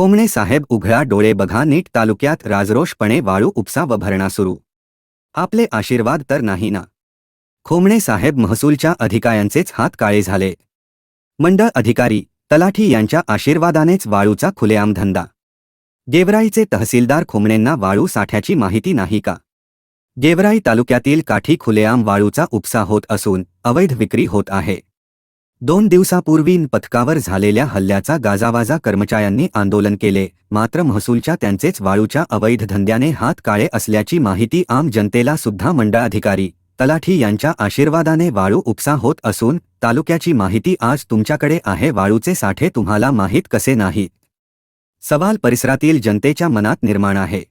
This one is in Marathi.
खोमणे साहेब उघडा डोळे बघा नीट तालुक्यात राजरोषपणे वाळू उपसा व भरणा सुरू आपले आशीर्वाद तर नाही ना खोमणे साहेब महसूलच्या अधिकाऱ्यांचेच हात काळे झाले मंडळ अधिकारी तलाठी यांच्या आशीर्वादानेच वाळूचा खुलेआम धंदा गेवराईचे तहसीलदार खोमणेंना वाळू साठ्याची माहिती नाही का गेवराई तालुक्यातील काठी खुलेआम वाळूचा उपसा होत असून अवैध विक्री होत आहे दोन दिवसापूर्वी पथकावर झालेल्या हल्ल्याचा गाजावाजा कर्मचाऱ्यांनी आंदोलन केले. मात्र महसूलच्या त्यांचेच वाळूच्या अवैध धंद्याने हात काळे असल्याची माहिती आम जनतेला सुद्धा मंडळाधिकारी तलाठी यांच्या आशीर्वादाने वाळू उपसा होत असून तालुक्याची माहिती आज तुमच्याकडे आहे. वाळूचे साठे तुम्हाला माहीत कसे नाही? सवाल परिसरातील जनतेच्या मनात निर्माण आहे.